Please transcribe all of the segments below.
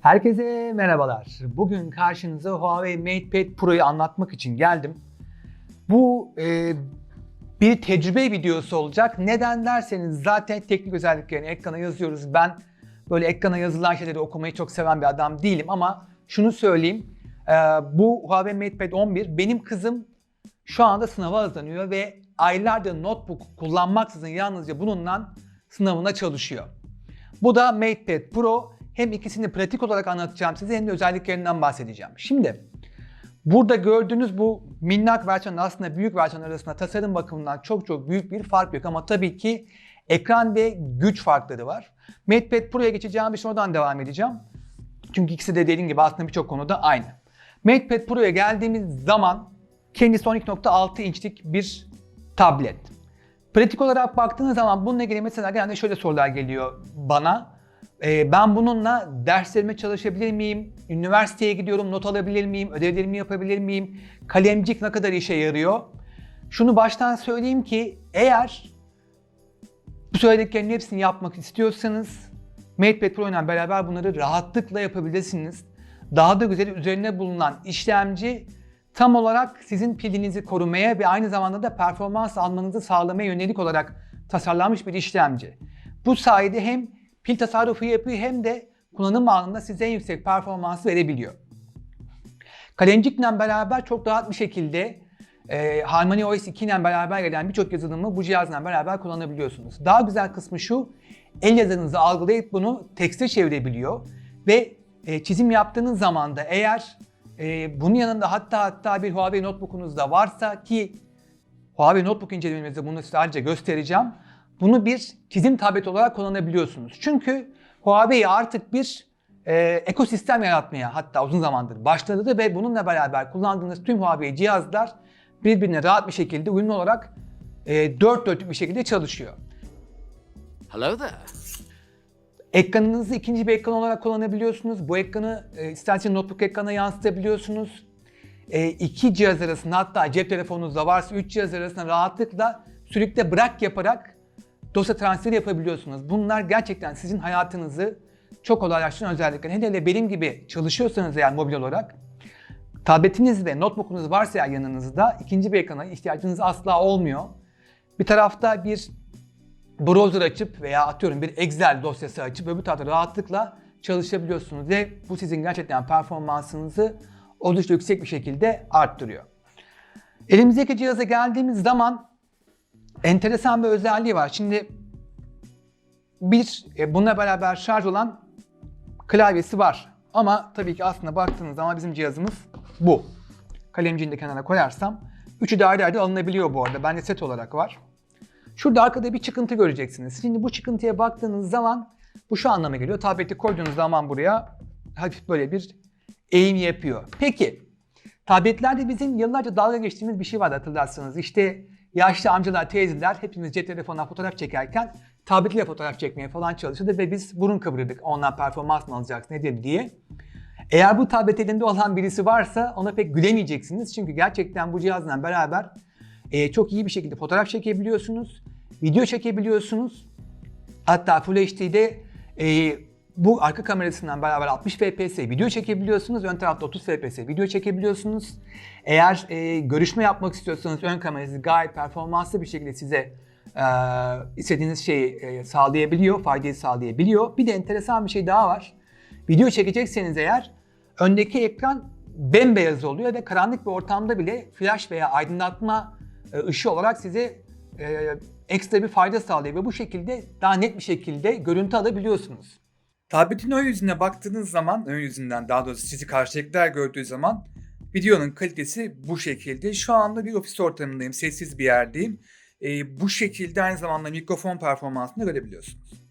Herkese merhabalar. Bugün karşınıza Huawei MatePad Pro'yu anlatmak için geldim. Bu e, bir tecrübe videosu olacak. Neden derseniz zaten teknik özelliklerini ekrana yazıyoruz. Ben böyle ekrana yazılan şeyleri okumayı çok seven bir adam değilim ama şunu söyleyeyim. E, bu Huawei MatePad 11 benim kızım şu anda sınava hazırlanıyor ve aylardır notebook kullanmaksızın yalnızca bununla sınavına çalışıyor. Bu da MatePad Pro. Hem ikisini pratik olarak anlatacağım size hem de özelliklerinden bahsedeceğim. Şimdi burada gördüğünüz bu minnak versiyon aslında büyük versiyon arasında tasarım bakımından çok çok büyük bir fark yok. Ama tabii ki ekran ve güç farkları var. MatePad Pro'ya geçeceğim bir oradan devam edeceğim. Çünkü ikisi de dediğim gibi aslında birçok konuda aynı. MatePad Pro'ya geldiğimiz zaman kendisi 12.6 inçlik bir tablet. Pratik olarak baktığınız zaman bununla ilgili mesela genelde şöyle sorular geliyor bana. Ee, ben bununla derslerime çalışabilir miyim? Üniversiteye gidiyorum, not alabilir miyim? Ödevlerimi yapabilir miyim? Kalemcik ne kadar işe yarıyor? Şunu baştan söyleyeyim ki eğer bu söylediklerinin hepsini yapmak istiyorsanız MatePad Pro ile beraber bunları rahatlıkla yapabilirsiniz. Daha da güzel üzerine bulunan işlemci tam olarak sizin pilinizi korumaya ve aynı zamanda da performans almanızı sağlamaya yönelik olarak tasarlanmış bir işlemci. Bu sayede hem pil tasarrufu yapıyor hem de kullanım anında size en yüksek performansı verebiliyor. Kalemcikle beraber çok rahat bir şekilde e, Harmony OS 2 ile beraber gelen birçok yazılımı bu cihazla beraber kullanabiliyorsunuz. Daha güzel kısmı şu, el yazınızı algılayıp bunu tekste çevirebiliyor ve e, çizim yaptığınız zaman da eğer e, bunun yanında hatta hatta bir Huawei Notebook'unuz da varsa ki Huawei Notebook incelememizde bunu size ayrıca göstereceğim. Bunu bir çizim tableti olarak kullanabiliyorsunuz. Çünkü Huawei artık bir e, ekosistem yaratmaya hatta uzun zamandır başladı ve bununla beraber kullandığınız tüm Huawei cihazlar birbirine rahat bir şekilde uyumlu olarak e, dört dörtlük bir şekilde çalışıyor. Hello there. Ekranınızı ikinci bir ekran olarak kullanabiliyorsunuz. Bu ekranı e, isterseniz notebook ekranına yansıtabiliyorsunuz. E, iki cihaz arasında hatta cep telefonunuzda varsa üç cihaz arasında rahatlıkla sürükle bırak yaparak dosya transferi yapabiliyorsunuz. Bunlar gerçekten sizin hayatınızı çok kolaylaştıran özellikler. Hele hele benim gibi çalışıyorsanız eğer mobil olarak tabletiniz ve notebookunuz varsa eğer yanınızda ikinci bir ekrana ihtiyacınız asla olmuyor. Bir tarafta bir browser açıp veya atıyorum bir Excel dosyası açıp öbür tarafta rahatlıkla çalışabiliyorsunuz ve bu sizin gerçekten performansınızı oldukça yüksek bir şekilde arttırıyor. Elimizdeki cihaza geldiğimiz zaman enteresan bir özelliği var. Şimdi bir e, bununla beraber şarj olan klavyesi var. Ama tabii ki aslında baktığınız zaman bizim cihazımız bu. Kalemciğini de kenara koyarsam. Üçü de ayrı ayrı alınabiliyor bu arada. Bende set olarak var. Şurada arkada bir çıkıntı göreceksiniz. Şimdi bu çıkıntıya baktığınız zaman bu şu anlama geliyor. Tableti koyduğunuz zaman buraya hafif böyle bir eğim yapıyor. Peki tabletlerde bizim yıllarca dalga geçtiğimiz bir şey var hatırlarsanız. İşte yaşlı amcalar, teyzeler hepimiz cep telefonuna fotoğraf çekerken tabletle fotoğraf çekmeye falan çalışırdı ve biz burun kıvırırdık. Ondan performans mı alacaksın nedir diye. Eğer bu tablet elinde olan birisi varsa ona pek gülemeyeceksiniz. Çünkü gerçekten bu cihazla beraber e, çok iyi bir şekilde fotoğraf çekebiliyorsunuz. Video çekebiliyorsunuz. Hatta Full HD'de e, bu arka kamerasından beraber 60 fps video çekebiliyorsunuz. Ön tarafta 30 fps video çekebiliyorsunuz. Eğer e, görüşme yapmak istiyorsanız ön kamerası gayet performanslı bir şekilde size e, istediğiniz şeyi e, sağlayabiliyor, faydayı sağlayabiliyor. Bir de enteresan bir şey daha var. Video çekecekseniz eğer öndeki ekran bembeyaz oluyor ve karanlık bir ortamda bile flash veya aydınlatma e, ışığı olarak size e, ekstra bir fayda sağlıyor ve bu şekilde daha net bir şekilde görüntü alabiliyorsunuz. Tabletin ön yüzüne baktığınız zaman, ön yüzünden daha doğrusu sizi karşıdakiler gördüğü zaman videonun kalitesi bu şekilde. Şu anda bir ofis ortamındayım, sessiz bir yerdeyim. E, bu şekilde aynı zamanda mikrofon performansını görebiliyorsunuz.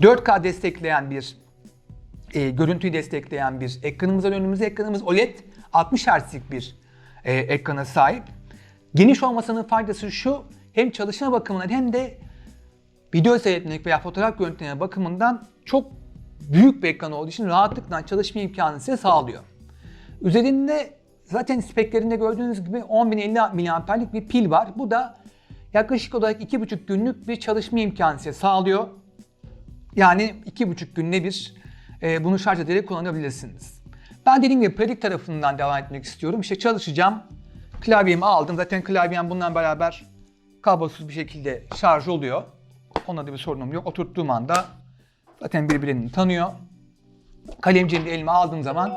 4K destekleyen bir e, görüntüyü destekleyen bir ekranımız var önümüzde. Ekranımız OLED 60 Hz'lik bir e, ekrana sahip. Geniş olmasının faydası şu, hem çalışma bakımından hem de video seyretmek veya fotoğraf görüntüleme bakımından çok büyük bir ekran olduğu için rahatlıkla çalışma imkanı size sağlıyor. Üzerinde zaten speklerinde gördüğünüz gibi 10.050 mAh'lik bir pil var. Bu da yaklaşık olarak 2,5 günlük bir çalışma imkanı size sağlıyor. Yani 2,5 günde bir e, bunu şarj ederek kullanabilirsiniz. Ben dediğim gibi pratik tarafından devam etmek istiyorum. İşte çalışacağım. Klavyemi aldım. Zaten klavyem bundan beraber kablosuz bir şekilde şarj oluyor. Onda da bir sorunum yok. Oturttuğum anda zaten birbirini tanıyor. Kalemciğimi elime aldığım zaman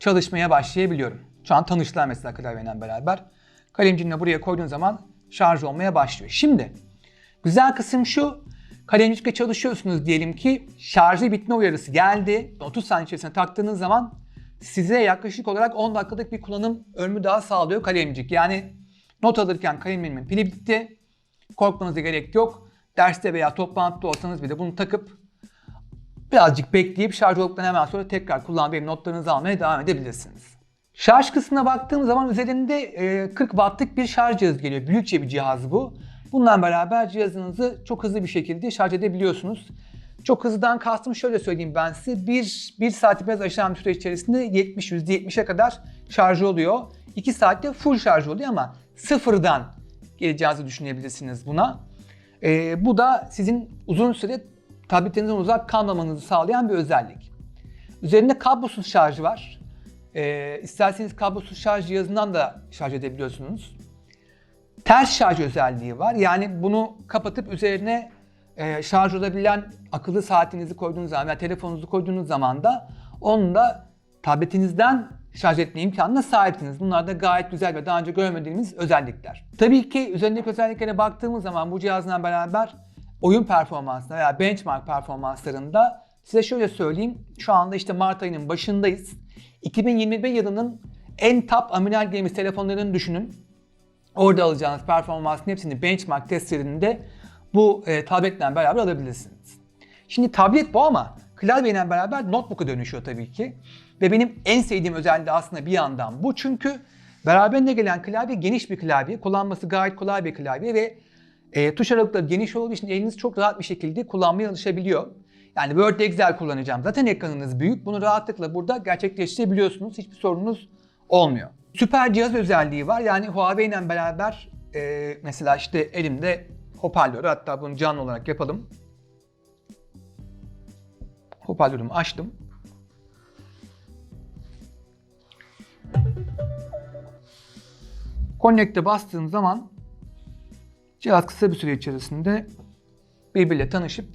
çalışmaya başlayabiliyorum. Şu an tanıştılar mesela klavyeyle beraber. Kalemciğini de buraya koyduğun zaman şarj olmaya başlıyor. Şimdi güzel kısım şu. Kalemcikle çalışıyorsunuz diyelim ki şarjı bitme uyarısı geldi. 30 saniye içerisinde taktığınız zaman size yaklaşık olarak 10 dakikalık bir kullanım ömrü daha sağlıyor kalemcik. Yani not alırken kalemimin pili bitti. Korkmanıza gerek yok. Derste veya toplantıda olsanız bile bunu takıp birazcık bekleyip şarj olduktan hemen sonra tekrar kullanıp notlarınızı almaya devam edebilirsiniz. Şarj kısmına baktığım zaman üzerinde e, 40 wattlık bir şarj cihazı geliyor. Büyükçe bir cihaz bu. Bununla beraber cihazınızı çok hızlı bir şekilde şarj edebiliyorsunuz. Çok hızlıdan kastım şöyle söyleyeyim ben size. Bir, bir saati biraz bir süre içerisinde 70, %70'e kadar şarj oluyor. 2 saatte full şarj oluyor ama sıfırdan geleceğinizi düşünebilirsiniz buna. Ee, bu da sizin uzun süre tabletinizden uzak kalmamanızı sağlayan bir özellik. Üzerinde kablosuz şarj var. Ee, isterseniz kablosuz şarj cihazından da şarj edebiliyorsunuz. Ters şarj özelliği var. Yani bunu kapatıp üzerine e, şarj olabilen akıllı saatinizi koyduğunuz zaman veya telefonunuzu koyduğunuz zaman da onu da tabletinizden şarj etme imkanına sahipsiniz. Bunlar da gayet güzel ve daha önce görmediğimiz özellikler. Tabii ki üzerindeki özelliklere baktığımız zaman bu cihazla beraber oyun performansına veya benchmark performanslarında size şöyle söyleyeyim. Şu anda işte Mart ayının başındayız. 2021 yılının en top amiral gemisi telefonlarını düşünün. Orada alacağınız performansın hepsini benchmark testlerinde bu e, tabletle beraber alabilirsiniz. Şimdi tablet bu ama klavyeyle beraber notebook'a dönüşüyor tabii ki. Ve benim en sevdiğim özelliği aslında bir yandan bu. Çünkü beraberinde gelen klavye geniş bir klavye. Kullanması gayet kolay bir klavye ve e, tuş aralıkları geniş olduğu için eliniz çok rahat bir şekilde kullanmaya alışabiliyor. Yani Word, Excel kullanacağım. Zaten ekranınız büyük. Bunu rahatlıkla burada gerçekleştirebiliyorsunuz. Hiçbir sorunuz olmuyor. Süper cihaz özelliği var. Yani Huawei ile beraber e, mesela işte elimde hoparlörü hatta bunu canlı olarak yapalım. Hoparlörümü açtım. Connect'e bastığım zaman cihaz kısa bir süre içerisinde birbiriyle tanışıp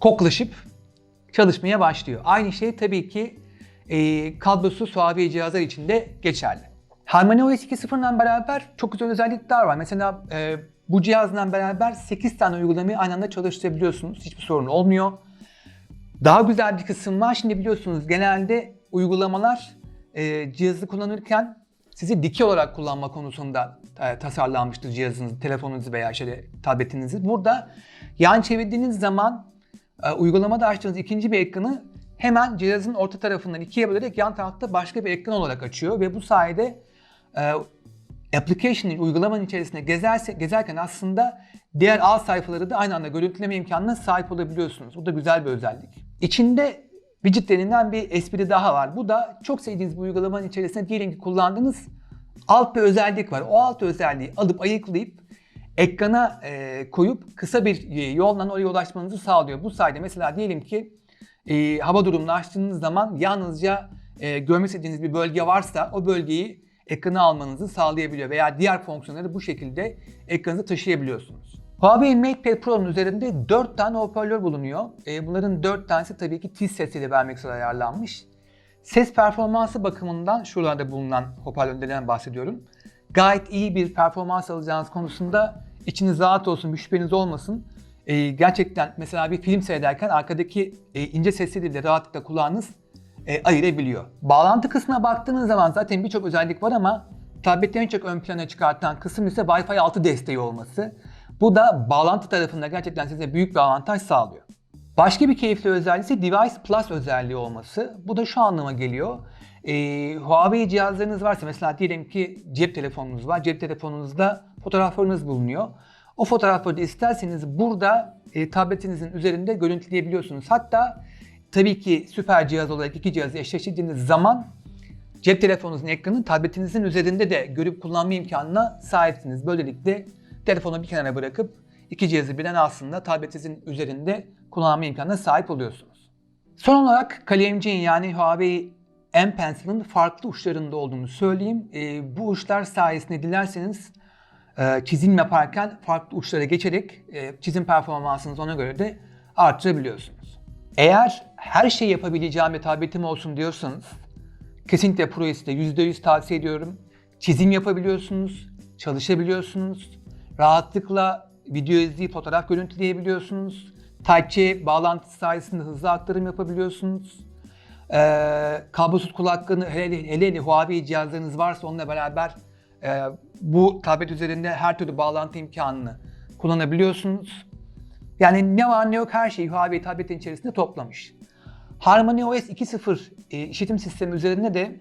koklaşıp çalışmaya başlıyor. Aynı şey tabii ki e, kablosuz Huawei cihazlar için de geçerli. HarmonyOS 2.0'la beraber çok güzel özellikler var. Mesela e, bu cihazla beraber 8 tane uygulamayı aynı anda çalıştırabiliyorsunuz. Hiçbir sorun olmuyor. Daha güzel bir kısım var. Şimdi biliyorsunuz genelde uygulamalar e, cihazı kullanırken sizi dikey olarak kullanma konusunda e, tasarlanmıştır cihazınız, telefonunuzu veya şöyle tabletinizi. Burada yan çevirdiğiniz zaman e, uygulamada açtığınız ikinci bir ekranı hemen cihazın orta tarafından ikiye bölerek yan tarafta başka bir ekran olarak açıyor ve bu sayede e, application'ın uygulamanın içerisinde gezerse, gezerken aslında diğer ağ sayfaları da aynı anda görüntüleme imkanına sahip olabiliyorsunuz. Bu da güzel bir özellik. İçinde widget denilen bir espri daha var. Bu da çok sevdiğiniz bu uygulamanın içerisinde diyelim ki kullandığınız alt bir özellik var. O alt özelliği alıp ayıklayıp ekrana e, koyup kısa bir e, yolla oraya ulaşmanızı sağlıyor. Bu sayede mesela diyelim ki e, hava durumunu açtığınız zaman yalnızca e, görmek istediğiniz bir bölge varsa o bölgeyi ekrana almanızı sağlayabiliyor veya diğer fonksiyonları bu şekilde ekranınıza taşıyabiliyorsunuz. Huawei MatePad Pro'nun üzerinde 4 tane hoparlör bulunuyor. E, bunların 4 tanesi tabii ki tiz sesiyle vermek üzere ayarlanmış. Ses performansı bakımından şuralarda bulunan hoparlörlerden bahsediyorum. Gayet iyi bir performans alacağınız konusunda içiniz rahat olsun, bir şüpheniz olmasın. E, gerçekten mesela bir film seyrederken arkadaki e, ince sesleri de rahatlıkla kulağınız e, ayırabiliyor. Bağlantı kısmına baktığınız zaman zaten birçok özellik var ama tablette en çok ön plana çıkartan kısım ise Wi-Fi 6 desteği olması. Bu da bağlantı tarafında gerçekten size büyük bir avantaj sağlıyor. Başka bir keyifli özelliği ise Device Plus özelliği olması. Bu da şu anlama geliyor. Ee, Huawei cihazlarınız varsa mesela diyelim ki cep telefonunuz var. Cep telefonunuzda fotoğraflarınız bulunuyor. O fotoğrafları da isterseniz burada e, tabletinizin üzerinde görüntüleyebiliyorsunuz. Hatta tabii ki süper cihaz olarak iki cihazı eşleştirdiğiniz zaman cep telefonunuzun ekranını tabletinizin üzerinde de görüp kullanma imkanına sahipsiniz. Böylelikle telefonu bir kenara bırakıp iki cihazı birden aslında tabletinizin üzerinde kullanma imkanına sahip oluyorsunuz. Son olarak kalemciğin yani Huawei M Pencil'ın farklı uçlarında olduğunu söyleyeyim. Ee, bu uçlar sayesinde dilerseniz e, çizim yaparken farklı uçlara geçerek e, çizim performansınızı ona göre de artırabiliyorsunuz. Eğer her şeyi yapabileceğim bir tabletim olsun diyorsanız kesinlikle ProS'de %100 tavsiye ediyorum. Çizim yapabiliyorsunuz, çalışabiliyorsunuz, rahatlıkla video izleyip fotoğraf görüntüleyebiliyorsunuz. Type-C bağlantısı sayesinde hızlı aktarım yapabiliyorsunuz. Ee, kablosuz kulaklığını hele hele, hele Huawei cihazlarınız varsa onunla beraber e, bu tablet üzerinde her türlü bağlantı imkanını kullanabiliyorsunuz. Yani ne var ne yok her şeyi Huawei tabletin içerisinde toplamış. Harmony OS 2.0 e, işletim sistemi üzerinde de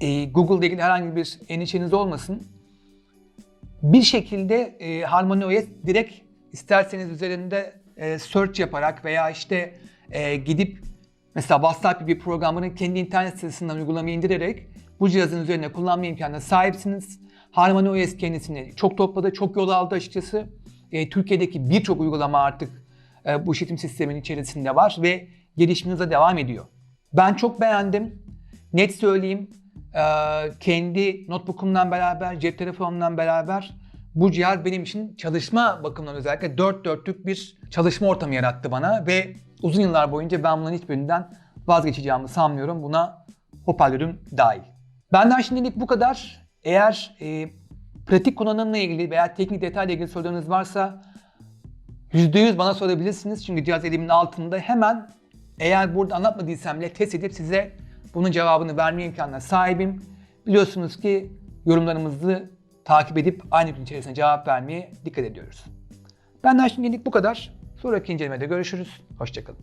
e, Google ilgili herhangi bir endişeniz olmasın. Bir şekilde e, Harmony OS direkt isterseniz üzerinde e, search yaparak veya işte e, gidip mesela WhatsApp gibi programını kendi internet sitesinden uygulamayı indirerek bu cihazın üzerine kullanma imkanına sahipsiniz. Harmony OS kendisini çok topladı, çok yol aldı açıkçası. E, Türkiye'deki birçok uygulama artık e, bu işletim sisteminin içerisinde var ve gelişiminize devam ediyor. Ben çok beğendim. Net söyleyeyim. e, kendi notebook'umdan beraber, cep telefonumdan beraber bu cihaz benim için çalışma bakımından özellikle dört dörtlük bir çalışma ortamı yarattı bana ve uzun yıllar boyunca ben bunların hiçbirinden vazgeçeceğimi sanmıyorum. Buna hoparlörüm dahil. Benden şimdilik bu kadar. Eğer e, pratik kullanımla ilgili veya teknik detayla ilgili sorularınız varsa %100 bana sorabilirsiniz. Çünkü cihaz elimin altında hemen eğer burada anlatmadıysam bile test edip size bunun cevabını verme imkanına sahibim. Biliyorsunuz ki yorumlarımızı takip edip aynı gün içerisinde cevap vermeye dikkat ediyoruz. Benden şimdilik bu kadar. Sonraki incelemede görüşürüz. Hoşçakalın.